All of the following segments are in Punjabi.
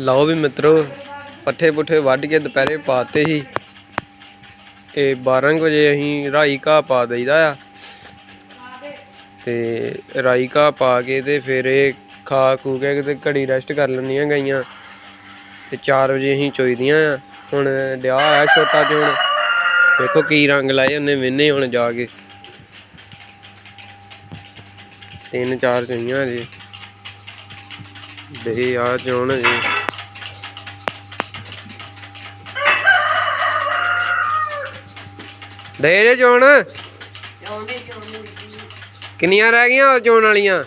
ਲਓ ਵੀ ਮਿੱਤਰੋ, ਪੱਠੇ ਪੁੱਠੇ ਵੱਢ ਕੇ ਦੁਪਹਿਰੇ ਪਾਤੇ ਸੀ। ਇਹ 12 ਕੁ ਵਜੇ ਅਸੀਂ ਰਾਈ ਘਾਹ ਪਾ ਦਈਦਾ ਆ। ਤੇ ਰਾਈ ਘਾਹ ਪਾ ਕੇ ਤੇ ਫਿਰ ਇਹ ਖਾ ਖੂ ਕੇ ਕਿਤੇ ਘੜੀ ਰੈਸਟ ਕਰ ਲੈਂਦੀਆਂ ਗਈਆਂ। ਤੇ 4 ਵਜੇ ਅਸੀਂ ਚੋਈਦੀਆਂ ਆ। ਹੁਣ ਡਿਆ ਆ ਛੋਟਾ ਜਿਹਾ ਹੁਣ। ਦੇਖੋ ਕੀ ਰੰਗ ਲਾਏ ਉਹਨੇ ਵਿੰਨੇ ਹੁਣ ਜਾ ਕੇ। ਤਿੰਨ ਚਾਰ ਚੋਈਆਂ ਜੀ ਦੇ ਆ ਚੋਣ ਜੀ ਦੇ ਜੇ ਚੋਣ। ਕਿੰਨੀਆਂ ਰਹਿ ਗਈਆਂ ਹੋਰ ਚੋਣ ਵਾਲੀਆਂ?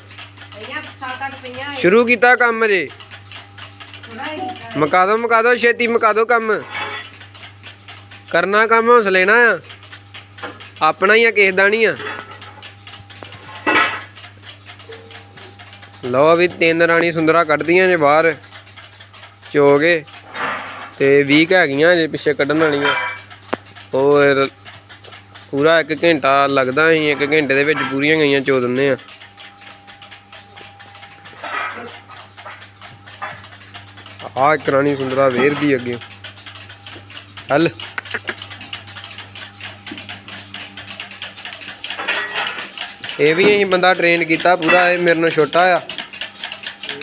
ਸ਼ੁਰੂ ਕੀਤਾ ਕੰਮ ਜੇ। ਮੁਕਾ ਦੋ ਮੁਕਾ ਦੋ ਛੇਤੀ ਮੁਕਾ ਦੋ ਕੰਮ। ਕਰਨਾ ਕੰਮ ਹੌਸਲੇ ਨਾਲ ਆ। ਆਪਣਾ ਹੀ ਆ ਕਿਸੇ ਦਾ ਨਹੀਂ ਆ। ਲਓ ਵੀ ਤਿੰਨ ਰਾਣੀ ਸੁੰਦਰਾ ਕੱਢਦੀਆਂ ਜੇ ਬਾਹਰ। ਚੋਗੇ। ਤੇ 20 ਕੁ ਹੈਗੀਆਂ ਜੇ ਪਿੱਛੇ ਕੱਢਣ ਵਾਲੀਆਂ। ਹੋਰ ਪੂਰਾ 1 ਘੰਟਾ ਲੱਗਦਾ ਸੀ 1 ਘੰਟੇ ਦੇ ਵਿੱਚ ਪੂਰੀਆਂ ਗਈਆਂ ਚੋ ਦਿੰਦੇ ਆ ਆ ਇੱਕ ਰਾਣੀ ਸੁੰਦਰਾ ਵੇਰ ਦੀ ਅੱਗੇ। ਹਲ। ਇਹ ਵੀ ਅਸੀਂ ਬੰਦਾ ਟ੍ਰੇਨ ਕੀਤਾ ਪੂਰਾ, ਇਹ ਮੇਰੇ ਨਾਲ ਛੋਟਾ ਆ।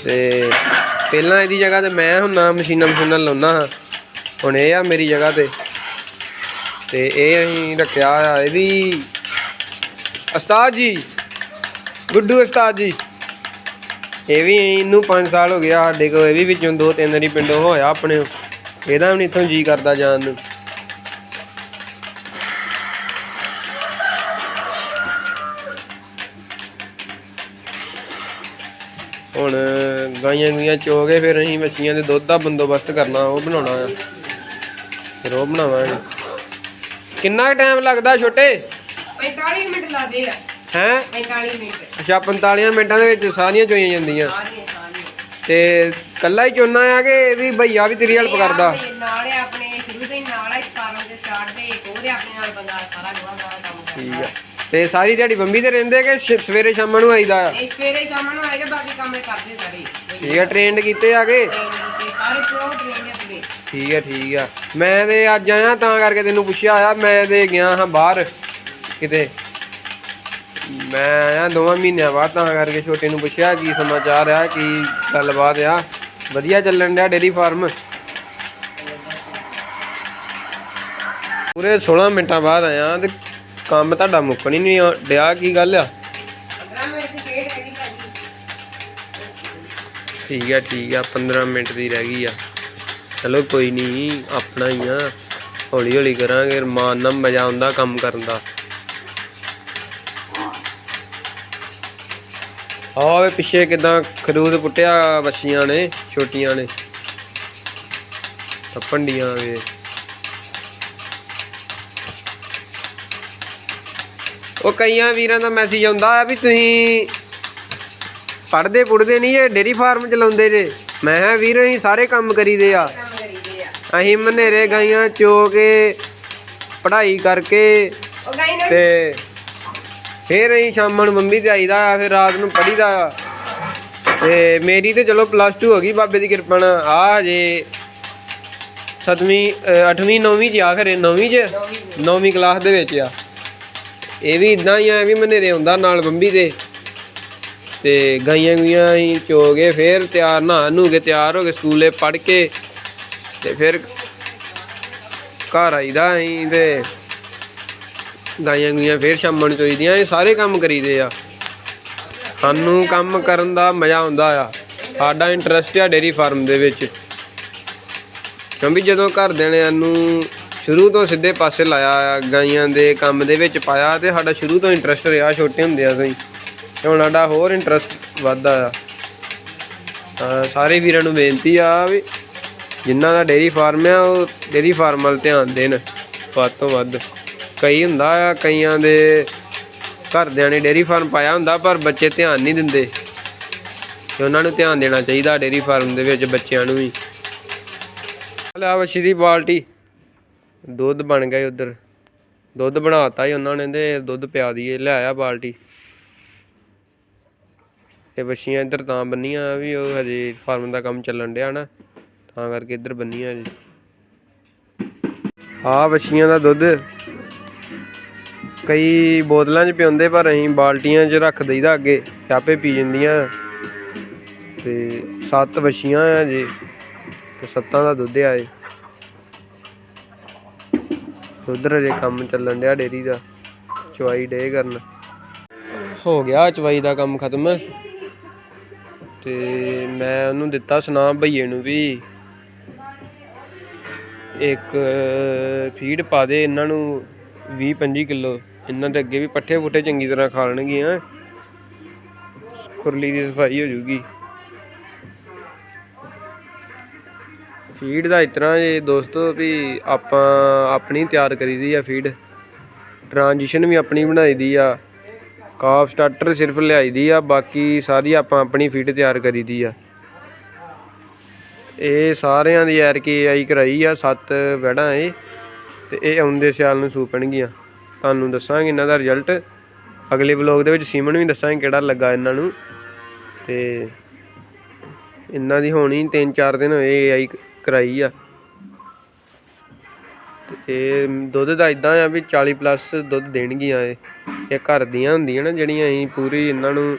ਤੇ ਪਹਿਲਾਂ ਇਹਦੀ ਜਗ੍ਹਾ ਤੇ ਮੈਂ ਹੁੰਨਾ ਮਸ਼ੀਨਾਂ ਮਸ਼ੀਨਾਂ ਲਾਉਣਾ ਹਾਂ। ਹੁਣ ਇਹ ਆ ਮੇਰੀ ਜਗ੍ਹਾ ਤੇ। ਤੇ ਇਹ ਅਸੀਂ ਰੱਖਿਆ ਆ ਇਹ ਵੀ ਉਸਤਾਦ ਜੀ, ਗੁੱਡੂ ਉਸਤਾਦ ਜੀ। ਇਹ ਵੀ ਇਹਨੂੰ 5 ਸਾਲ ਹੋ ਗਿਆ ਸਾਡੇ ਕੋਲ, ਇਹ ਵੀ ਵਿੱਚੋਂ ਦੋ ਤਿੰਨ ਵਾਰੀ ਪਿੰਡੋਂ ਹੋਇਆ ਆਪਣੇ ਇਹਦਾ ਵੀ ਨੀ ਇੱਥੋਂ ਜੀ ਕਰਦਾ ਜਾਣ ਨੂੰ। ਹੁਣ ਗਾਈਆਂ ਗੁਈਆਂ ਚੋ ਕੇ ਫਿਰ ਅਸੀਂ ਮੱਛੀਆਂ ਦੇ ਦੁੱਧ ਦਾ ਬੰਦੋਬਸਤ ਕਰਨਾ, ਉਹ ਬਣਾਉਣਾ ਆ। ਫਿਰ ਉਹ ਬਣਾਵਾਂਗੇ। ਕਿੰਨਾ ਟਾਈਮ ਲੱਗਦਾ ਛੋਟੇ? 45 ਮਿੰਟ ਲਾਦੇ ਆ। ਹੈ? 45 ਮਿੰਟ। ਅੱਛਾ 45 ਮਿੰਟਾਂ ਦੇ ਵਿੱਚ ਸਾਰੀਆਂ ਚੋਈਆਂ ਜਾਂਦੀਆਂ। ਸਾਰੀਆਂ ਸਾਰੀਆਂ। ਤੇ ਕੱਲਾ ਹੀ ਚੋਨਾ ਆ ਕਿ ਇਹ ਵੀ ਭਈਆ ਵੀ ਤੇਰੀ ਹੈਲਪ ਕਰਦਾ? ਨਾਲ ਹੀ ਆਪਣੇ ਸ਼ੁਰੂ ਤੋਂ ਹੀ ਨਾਲ ਹੀ ਕਾਰਨ ਦੇ ਸਟਾਰਟ ਤੇ ਇੱਕ ਉਹਦੇ ਆਪਣੇ ਨਾਲ ਬੰਦਾ ਸਾਰਾ ਗਵਾ ਦਾ ਕੰਮ ਕਰਦਾ। ਠੀਕ ਆ। ਤੇ ਸਾਰੀ ਦਿਹਾੜੀ ਬੰਬੀ ਤੇ ਰਹਿੰਦੇ ਕਿ ਸ਼- ਸਵੇਰੇ ਸ਼ਾਮ ਨੂੰ ਆਈਦਾ? ਆ ਇਹ ਸਵੇਰੇ ਸ਼ਾਮ ਨੂੰ ਆਏਗਾ ਬਾਕੀ ਕੰਮ ਇਹ ਕਰਦੇ ਸਾਰੇ। ਠੀਕ ਆ ਟ੍ਰੇਨਡ ਕੀਤੇ ਆ ਕੇ? ਤੇ ਸਾਰੇ ਪਿਓ ਟ੍ਰੇਨ ਦੇ ਪੂਰੇ ਠੀਕ ਆ ਠੀਕ ਆ। ਮੈਂ ਤੇ ਅੱਜ ਆਇਆ ਤਾਂ ਕਰਕੇ ਤੈਨੂੰ ਪੁੱਛਿਆ ਆ, ਮੈਂ ਤੇ ਗਿਆ ਹਾਂ ਬਾਹਰ ਕਿਤੇ। ਮੈਂ ਆਇਆ ਦੋਵਾਂ ਮਹੀਨਿਆਂ ਬਾਅਦ ਤਾਂ ਕਰਕੇ ਛੋਟੇ ਨੂੰ ਪੁੱਛਿਆ ਕੀ ਸਮਾਚਾਰ ਆ, ਕੀ ਗੱਲਬਾਤ ਆ। ਵਧੀਆ ਚੱਲਣ ਡਿਆ ਡੇਰੀ ਫਾਰਮ। ਪੂਰੇ 16 ਮਿੰਟਾਂ ਬਾਅਦ ਆਇਆ ਤੇ ਕੰਮ ਤੁਹਾਡਾ ਮੁੱਕਣ ਹੀ ਨਹੀਂ ਡਿਆ ਕੀ ਗੱਲ ਆ? ਠੀਕ ਆ ਠੀਕ ਆ 15 ਮਿੰਟ ਦੀ ਰਹਿ ਗਈ ਆ। ਚਲੋ ਕੋਈ ਨਹੀਂ ਆਪਣਾ ਹੀ ਆ। ਹੌਲੀ ਹੌਲੀ ਕਰਾਂਗੇ ਰਮਾਨ ਨਾਲ ਮਜ਼ਾ ਆਉਂਦਾ ਕੰਮ ਕਰਨ ਦਾ। ਆਵੇ ਪਿੱਛੇ ਕਿਦਾਂ ਖਰੂਦ ਪੁੱਟਿਆ ਬੱਛੀਆਂ ਨੇ, ਛੋਟੀਆਂ ਨੇ। ਪੰਡੀਆਂ ਵੇ। ਉਹ ਕਈਆਂ ਵੀਰਾਂ ਦਾ ਮੈਸੇਜ ਆਉਂਦਾ ਆ ਵੀ ਤੁਸੀਂ ਪੜਦੇ ਪੁੜਦੇ ਨਹੀਂ ਇਹ ਡੇਰੀ ਫਾਰਮ ਚਲਾਉਂਦੇ ਜੇ। ਮੈਂ ਕਿਹਾ ਵੀਰ, ਅਸੀਂ ਸਾਰੇ ਕੰਮ ਕਰੀਦੇ ਆ। ਅਸੀਂ ਮਨੇਰੇ ਗਾਈਆਂ ਚੋ ਕੇ ਪੜ੍ਹਾਈ ਕਰਕੇ ਨਾ ਤੇ ਫਿਰ ਅਸੀਂ ਸ਼ਾਮਾਂ ਨੂੰ ਮੰਮੀ ਤੇ ਆਈਦਾ ਫਿਰ ਰਾਤ ਨੂੰ ਪੜੀਦਾ ਤੇ ਮੇਰੀ ਤੇ ਚਲੋ ਪਲੱਸ 2 ਹੋ ਗਈ ਬਾਬੇ ਦੀ ਕਿਰਪਾ ਨਾਲ। ਆ ਜੇ ਸਤਵੀਂ 8ਵੀਂ 9ਵੀਂ ਚ ਆ ਖਰੇ 9ਵੀਂ ਚ? 9ਵੀਂ ਕਲਾਸ ਦੇ ਵਿੱਚ ਆ। ਇਹ ਵੀ ਇਦਾਂ ਹੀ ਆ ਵੀ ਮਨੇਰੇ ਹੁੰਦਾ ਨਾਲ ਬੰਬੀ ਦੇ। ਤੇ ਗਾਈਆਂ ਗੁਈਆਂ ਅਸੀਂ ਚੋ ਕੇ ਫਿਰ ਤਿਆਰ ਨਹਾ ਨੂੰ ਕੇ ਤਿਆਰ ਹੋ ਕੇ ਸਕੂਲੇ ਪੜ ਕੇ ਤੇ ਫਿਰ ਘਰ ਆਈਦਾ ਅਸੀਂ ਤੇ ਗਾਈਆਂ ਗੁਈਆਂ ਫਿਰ ਸ਼ਾਮਾਂ ਨੂੰ ਚੋਈਦੀਆਂ, ਇਹ ਸਾਰੇ ਕੰਮ ਕਰੀਦੇ ਆ। ਸਾਨੂੰ ਕੰਮ ਕਰਨ ਦਾ ਮਜ਼ਾ ਆਉਂਦਾ ਆ। ਸਾਡਾ ਇੰਟਰਸਟ ਆ ਡੇਰੀ ਫਾਰਮ ਦੇ ਵਿੱਚ। ਕਿਉਂਕਿ ਜਦੋਂ ਘਰਦਿਆਂ ਨੇ ਸਾਨੂੰ ਸ਼ੁਰੂ ਤੋਂ ਸਿੱਧੇ ਪਾਸੇ ਲਾਇਆ ਆ, ਗਾਈਆਂ ਦੇ ਕੰਮ ਦੇ ਵਿੱਚ ਪਾਇਆ ਤੇ ਸਾਡਾ ਸ਼ੁਰੂ ਤੋਂ ਇੰਟਰਸਟ ਰਿਹਾ, ਛੋਟੇ ਹੁੰਦਿਆਂ ਤੋਂ ਹੀ। ਤੇ ਹੁਣ ਸਾਡਾ ਹੋਰ ਇੰਟਰਸਟ ਵੱਧਦਾ ਆ। ਸਾਰੇ ਵੀਰਾਂ ਨੂੰ ਬੇਨਤੀ ਆ ਵੀ ਜਿਨ੍ਹਾਂ ਦਾ ਡੇਰੀ ਫਾਰਮ ਆ, ਉਹ ਡੇਰੀ ਫਾਰਮ ਵੱਲ ਧਿਆਨ ਦੇਣ। ਵੱਧ ਤੋਂ ਵੱਧ। ਕਈ ਹੁੰਦਾ ਆ, ਕਈਆਂ ਦੇ ਘਰਦਿਆਂ ਨੇ ਡੇਰੀ ਫਾਰਮ ਪਾਇਆ ਹੁੰਦਾ, ਪਰ ਬੱਚੇ ਧਿਆਨ ਨਹੀਂ ਦਿੰਦੇ। ਤੇ ਉਹਨਾਂ ਨੂੰ ਧਿਆਨ ਦੇਣਾ ਚਾਹੀਦਾ ਡੇਰੀ ਫਾਰਮ ਦੇ ਵਿੱਚ ਬੱਚਿਆਂ ਨੂੰ ਵੀ। ਲਿਆ ਵੱਛੀ ਦੀ ਬਾਲਟੀ। ਦੁੱਧ ਬਣ ਗਿਆ ਉਧਰ। ਦੁੱਧ ਬਣਾਤਾ ਹੀ ਉਹਨਾਂ ਨੇ ਤੇ ਦੁੱਧ ਪਿਆ ਦੀਏ ਲੈ ਆਇਆ ਬਾਲਟੀ। ਤੇ ਵੱਛੀਆਂ ਇੱਧਰ ਤਾਂ ਬੰਨੀਆਂ ਵੀ, ਉਹ ਹਜੇ ਫਾਰਮ ਦਾ ਕੰਮ ਚੱਲਣ ਡਿਆ ਨਾ। ਤਾਂ ਕਰਕੇ ਇੱਧਰ ਬੰਨੀਆਂ ਜੀ ਆ ਵੱਛੀਆਂ ਦਾ ਦੁੱਧ। ਕਈ ਬੋਤਲਾਂ 'ਚ ਪਿਉਂਦੇ, ਪਰ ਅਸੀਂ ਬਾਲਟੀਆਂ 'ਚ ਰੱਖ ਦਈਦਾ ਅੱਗੇ। ਤੇ ਆਪੇ ਪੀ ਜਾਂਦੀਆਂ। ਤੇ ਸੱਤ ਵੱਛੀਆਂ ਆ ਜੀ। ਤੇ ਸੱਤਾਂ ਦਾ ਦੁੱਧ ਆ ਜੀ ਤੇ ਉਧਰ ਅਜੇ ਕੰਮ ਚੱਲਣ ਡਿਆ ਡੇਰੀ ਦਾ। ਚਵਾਈ ਡੇ ਕਰਨ। ਹੋ ਗਿਆ ਚਵਾਈ ਦਾ ਕੰਮ ਖਤਮ। ਤੇ ਮੈਂ ਉਹਨੂੰ ਦਿੱਤਾ ਸੁਨਾਮ ਭਈਏ ਨੂੰ ਵੀ। ਇੱਕ ਫੀਡ ਪਾ ਦੇ, ਇਹਨਾਂ ਨੂੰ 20 25 ਕਿਲੋ। ਇਹਨਾਂ ਦੇ ਅੱਗੇ ਵੀ ਪੱਠੇ ਪੁੱਠੇ ਚੰਗੀ ਤਰ੍ਹਾਂ ਖਾ ਲੈਣਗੀਆਂ। ਖੁਰਲੀ ਦੀ ਸਫ਼ਾਈ ਹੋ ਜੂਗੀ। ਫੀਡ ਦਾ ਇਤਨਾ ਜੇ ਦੋਸਤੋ ਵੀ ਆਪਾਂ ਆਪਣੀ ਤਿਆਰ ਕਰੀਦੀ ਆ ਫੀਡ ਟ੍ਰਾਂਜੀਸ਼ਨ ਵੀ ਆਪਣੀ ਬਣਾਈ ਦੀ ਆ। ਕਾਫ ਸਟਾਰਟਰ ਸਿਰਫ ਲਿਆਈ ਦੀ ਆ, ਬਾਕੀ ਸਾਰੀ ਆਪਾਂ ਆਪਣੀ ਫੀਡ ਤਿਆਰ ਕਰੀਦੀ ਆ। ਇਹ ਸਾਰਿਆਂ ਦੀ ਐਰ ਕੇ ਆਈ ਕਰਾਈ ਆ, ਸੱਤ ਵੜਾਂ ਇਹ, ਤੇ ਇਹ ਆਉਂਦੇ ਸਿਆਲ ਨੂੰ ਸੂਪਣਗੀਆਂ ਤੁਹਾਨੂੰ ਦੱਸਾਂਗੇ ਇਹਨਾਂ ਦਾ ਰਿਜ਼ਲਟ। ਅਗਲੇ ਵਲੋਗ ਦੇ ਵਿੱਚ ਸੀਮਨ ਵੀ ਦੱਸਾਂਗੇ ਕਿਹੜਾ ਲੱਗਾ ਇਹਨਾਂ ਨੂੰ। ਤੇ ਇਹਨਾਂ ਦੀ ਹੋਣੀ 3-4 ਦਿਨ ਹੋਏ ਆਈ ਕਰਾਈ ਆ। ਤੇ ਇਹ ਦੁੱਧ ਦਾ ਇਦਾਂ ਆ ਵੀ 40 ਪਲੱਸ ਦੁੱਧ ਦੇਣਗੀਆਂ ਇਹ। ਇਹ ਘਰ ਦੀਆਂ ਹੁੰਦੀਆਂ ਨਾ ਜਿਹੜੀਆਂ ਅਸੀਂ ਪੂਰੀ ਇਹਨਾਂ ਨੂੰ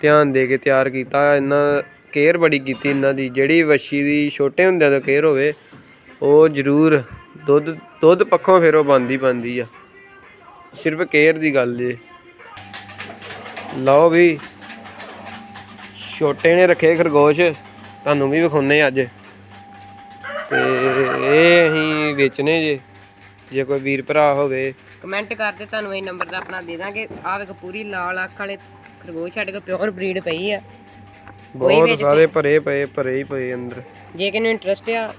ਧਿਆਨ ਦੇ ਕੇ ਤਿਆਰ ਕੀਤਾ ਇਹਨਾਂ ਕੇਅਰ ਬੜੀ ਕੀਤੀ ਇਹਨਾਂ ਦੀ। ਜਿਹੜੀ ਵੱਛੀ ਦੀ ਛੋਟੇ ਹੁੰਦਿਆਂ ਤੋਂ ਕੇਅਰ ਹੋਵੇ, ਉਹ ਜ਼ਰੂਰ ਦੁੱਧ ਦੁੱਧ ਪੱਖੋਂ ਫਿਰ ਉਹ ਬੰਦੀ ਬੰਦੀ ਆ। ਸਿਰਫ ਕੇਅਰ ਦੀ ਗੱਲ ਜੇ। ਲਓ ਵੀ, ਛੋਟੇ ਨੇ ਰੱਖੇ ਖਰਗੋਸ਼, ਤੁਹਾਨੂੰ ਵੀ ਵਿਖਾਉਨੇ ਅੱਜ। ਤੇ ਇਹ ਅਸੀਂ ਵੇਚਨੇ ਜੇ ਜੇ ਕੋਈ ਵੀਰ ਭਰਾ ਹੋਵੇ। ਕਮੈਂਟ ਕਰਦੇ ਤੁਹਾਨੂੰ ਇਹ ਨੰਬਰ ਦਾ ਆਪਣਾ ਦੇ ਦਾਂਗੇ। ਆਹ ਵੇਖੋ ਪੂਰੀ ਲਾਲ ਅੱਖ ਵਾਲੇ ਖਰਗੋਸ਼ ਸਾਡੇ ਕੋਲ ਪਿਓਰ ਬਰੀਡ ਪਈ ਆ। ਬਹੁਤ ਸਾਰੇ ਭਰੇ ਪਏ ਭਰੇ ਹੀ ਪਏ ਅੰਦਰ। ਜੇ ਕਿਨੂੰ ਇੰਟਰਸਟ ਆ